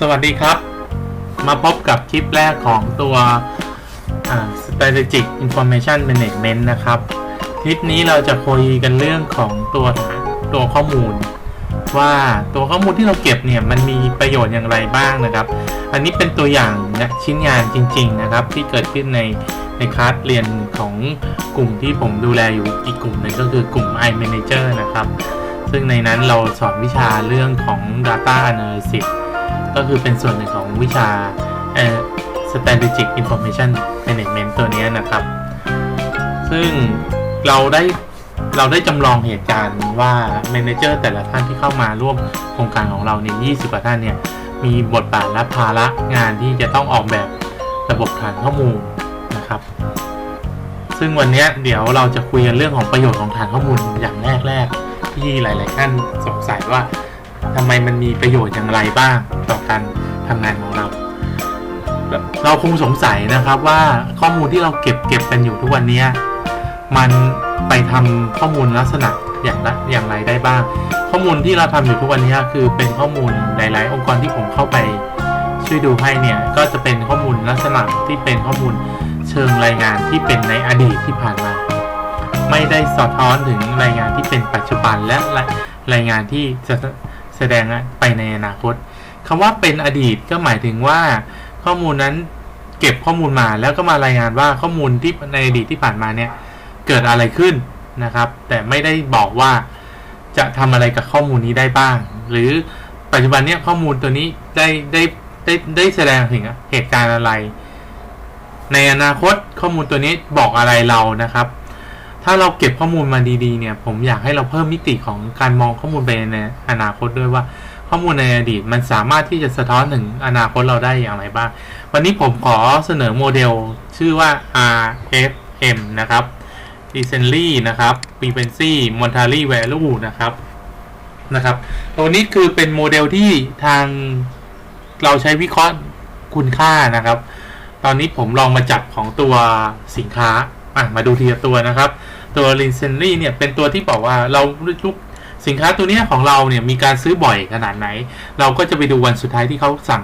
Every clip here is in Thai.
สวัสดีครับ มาพบกับคลิปแรกของตัว strategic information management นะครับ คลิปนี้เราจะคุยกันเรื่องของตัวตัวข้อมูล ว่าตัวข้อมูลที่เราเก็บเนี่ยมันมีประโยชน์อย่างไรบ้างนะครับ อันนี้เป็นตัวอย่างนะชิ้นงานจริง ๆ นะครับ ที่เกิดขึ้นในในคลาสเรียนของกลุ่มที่ผมดูแลอยู่อีกกลุ่มหนึ่งก็คือกลุ่ม iManager นะครับ ซึ่งในนั้นเราสอนวิชาเรื่องของ Data Analysis ก็คือเป็นส่วนหนึ่งของวิชาเอ่อ Strategic Information Management ตัวนี้นะครับ ซึ่งเราได้เราได้จำลองเหตุการณ์ว่า Manager แต่ละท่านที่เข้ามาร่วมโครงการของเราเนี่ย20 กว่าท่านเนี่ย มีบทบาทและภาระงานที่จะต้องออกแบบระบบฐานข้อมูลนะครับ ซึ่งวันนี้เดี๋ยวเราจะคุยกันเรื่องของประโยชน์ของฐานข้อมูลอย่างแรกแรกๆที่หลาย ๆ ท่านสงสัยว่า ทำไมมันมีประโยชน์อย่างไรบ้างต่อการทำงานของเรา เราคงสงสัยนะครับว่าข้อมูลที่เราเก็บเก็บกันอยู่ทุกวันนี้มันไปทำข้อมูลลักษณะอย่างไรอย่างไรได้บ้าง ข้อมูลที่เราทำอยู่ทุกวันนี้คือเป็นข้อมูลหลาย ๆ องค์กรที่ผมเข้าไปช่วยดูให้เนี่ยก็จะเป็นข้อมูลลักษณะที่เป็นข้อมูลเชิงรายงานที่เป็นในอดีตที่ผ่านมา ไม่ได้สะท้อนถึงรายงานที่เป็นปัจจุบันและรายรายงานที่จะ แสดงไปในอนาคตคำว่าเป็นอดีตก็หมายถึงว่าข้อมูลนั้นเก็บข้อมูลมาแล้วก็มารายงานว่าข้อมูลที่ในอดีตที่ผ่านมาเนี่ยเกิดอะไรขึ้นนะครับ แต่ไม่ได้บอกว่าจะทำอะไรกับข้อมูลนี้ได้บ้าง หรือปัจจุบันเนี้ยข้อมูลตัวนี้ได้ได้ได้ได้แสดงถึงเหตุการณ์อะไร ในอนาคตข้อมูลตัวนี้บอกอะไรเรานะครับ ถ้าเราเก็บข้อมูลมาดีๆเนี่ย ผมอยากให้เราเพิ่มมิติของการมองข้อมูลไปในอนาคตด้วยว่า ข้อมูลในอดีตมันสามารถที่จะสะท้อนถึงอนาคตเราได้อย่างไรบ้าง วันนี้ผมขอเสนอโมเดลชื่อว่า RFM นะครับ recently นะครับ frequency monetary value นะครับนะครับตัวนี้คือเป็นโมเดลที่ทางเราใช้วิเคราะห์คุณค่านะครับ ตอนนี้ผมลองมาจับของตัวสินค้าอะมาดูทีละตัวนะครับ ตัว recently เนี่ยเป็นตัวที่บอกว่าเราทุกสินค้าตัวเนี้ยของเราเนี่ยมีการซื้อบ่อยขนาดไหน เราก็จะไปดูวันสุดท้ายที่เขาสั่ง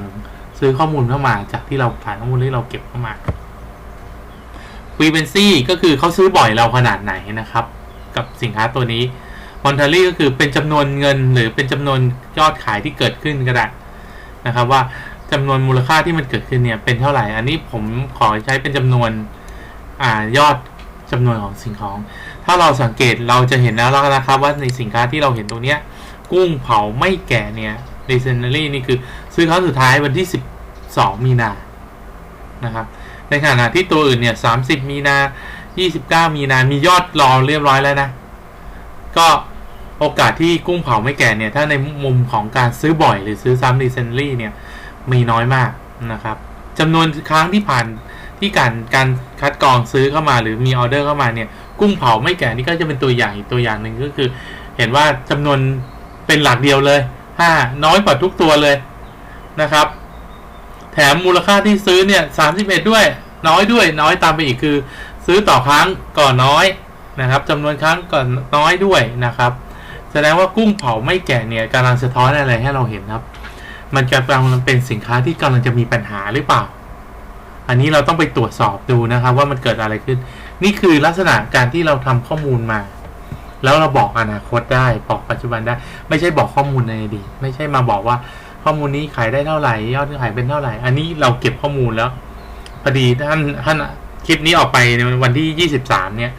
ซื้อข้อมูลเข้ามาจากที่เราผ่านข้อมูลที่เราเก็บเข้ามา frequency ก็คือเขาซื้อบ่อยเราขนาดไหนนะครับ กับสินค้าตัวนี้ monetary ก็คือเป็นจำนวนเงินหรือเป็นจำนวนยอดขายที่เกิดขึ้นก็ได้นะครับ ว่าจำนวนมูลค่าที่มันเกิดขึ้นเนี่ยเป็นเท่าไหร่ อันนี้ผมขอใช้เป็นจำนวนอ่ายอด จำนวนของสิ่งของ ถ้าเราสังเกตเราจะเห็นแล้วนะครับว่าในสินค้าที่เราเห็นตรงเนี้ยกุ้งเผาไม่แก่เนี่ย recently นี่คือซื้อครั้งสุดท้ายวันที่ 12 มีนานะครับ ในขณะที่ตัวอื่นเนี่ย 30 มีนา 29 มีนา มียอดรอเรียบร้อยแล้วนะ ก็โอกาสที่กุ้งเผาไม่แก่เนี่ย ถ้าในมุมของการซื้อบ่อยหรือซื้อซ้ำ recently เนี่ย มีน้อยมากนะครับจำนวนครั้งที่ผ่าน ที่การการคัดกรองซื้อเข้ามาหรือมีออเดอร์เข้ามาเนี่ย กุ้งเผาไม่แก่นี่ก็จะเป็นตัวอย่างอีกตัวอย่างหนึ่งก็คือ เห็นว่าจำนวนเป็นหลักเดียวเลยห้าน้อยกว่าทุกตัวเลยนะครับ แถมมูลค่าที่ซื้อเนี่ยสามสิบเอ็ดด้วย น้อยด้วย น้อยตามไปอีกคือ ซื้อต่อครั้งก่อนน้อยนะครับจำนวนครั้งก่อนน้อยด้วยนะครับ แสดงว่ากุ้งเผาไม่แก่เนี่ยกำลังสะท้อนอะไรให้เราเห็นครับ มันกำลังเป็นสินค้าที่กำลังจะมีปัญหาหรือเปล่า อันนี้เราต้องไปตรวจสอบดูนะครับว่ามันเกิดอะไรขึ้น นี่คือลักษณะการที่เราทำข้อมูลมา แล้วเราบอกอนาคตได้บอกปัจจุบันได้ ไม่ใช่บอกข้อมูลในอดีตไม่ใช่มาบอกว่าข้อมูลนี้ขายได้เท่าไหร่ยอดขายเป็นเท่าไหร่ อันนี้เราเก็บข้อมูลแล้วพอดีท่านท่านคลิปนี้ออกไปในวันที่ 23 เนี่ย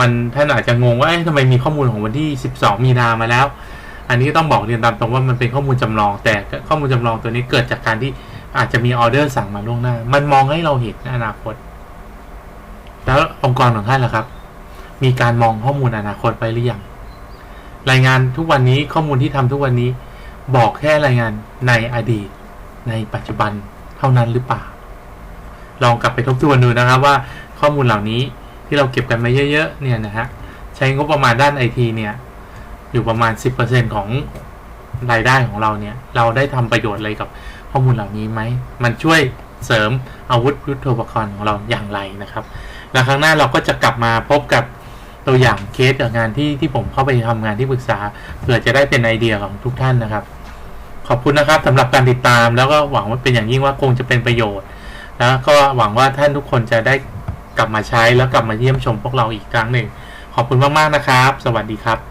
มันท่านอาจจะงงว่าทำไมมีข้อมูลของวันที่ 12 มีนามาแล้ว อันนี้ต้องบอกเรียนตามตรงว่ามันเป็นข้อมูลจำลอง แต่ข้อมูลจำลองตัวนี้เกิดจากการที่ อาจจะมีออเดอร์สั่งมาล่วงหน้า มันมองให้เราเห็นอนาคต แล้วองค์กรของท่านล่ะครับ มีการมองข้อมูลอนาคตไปหรือยังรายงานทุกวันนี้ข้อมูลที่ทำทุกวันนี้ บอกแค่รายงานในอดีต ในปัจจุบันเท่านั้นหรือเปล่า ลองกลับไปทบทวนดูนะครับว่าข้อมูลเหล่านี้ที่เราเก็บกันมาเยอะๆเนี่ยนะฮะใช้งบประมาณด้านไอทีเนี่ยอยู่ประมาณ 10%ของ รายได้ของเราเนี่ย เราได้ทำประโยชน์อะไรกับข้อมูลเหล่านี้ไหม มันช่วยเสริมอาวุธยุทโธปกรณ์ของเราอย่างไรนะครับ แล้วครั้งหน้าเราก็จะกลับมาพบกับตัวอย่างเคสกับงานที่ที่ผมเข้าไปทำงานที่ปรึกษาเผื่อจะได้เป็นไอเดียของทุกท่านนะครับ ขอบคุณนะครับสำหรับการติดตามแล้วก็หวังว่าเป็นอย่างยิ่งว่าคงจะเป็นประโยชน์แล้วก็หวังว่าท่านทุกคนจะได้กลับมาใช้แล้วกลับมาเยี่ยมชมพวกเราอีกครั้งหนึ่ง ขอบคุณมาก ๆ นะครับ สวัสดีครับ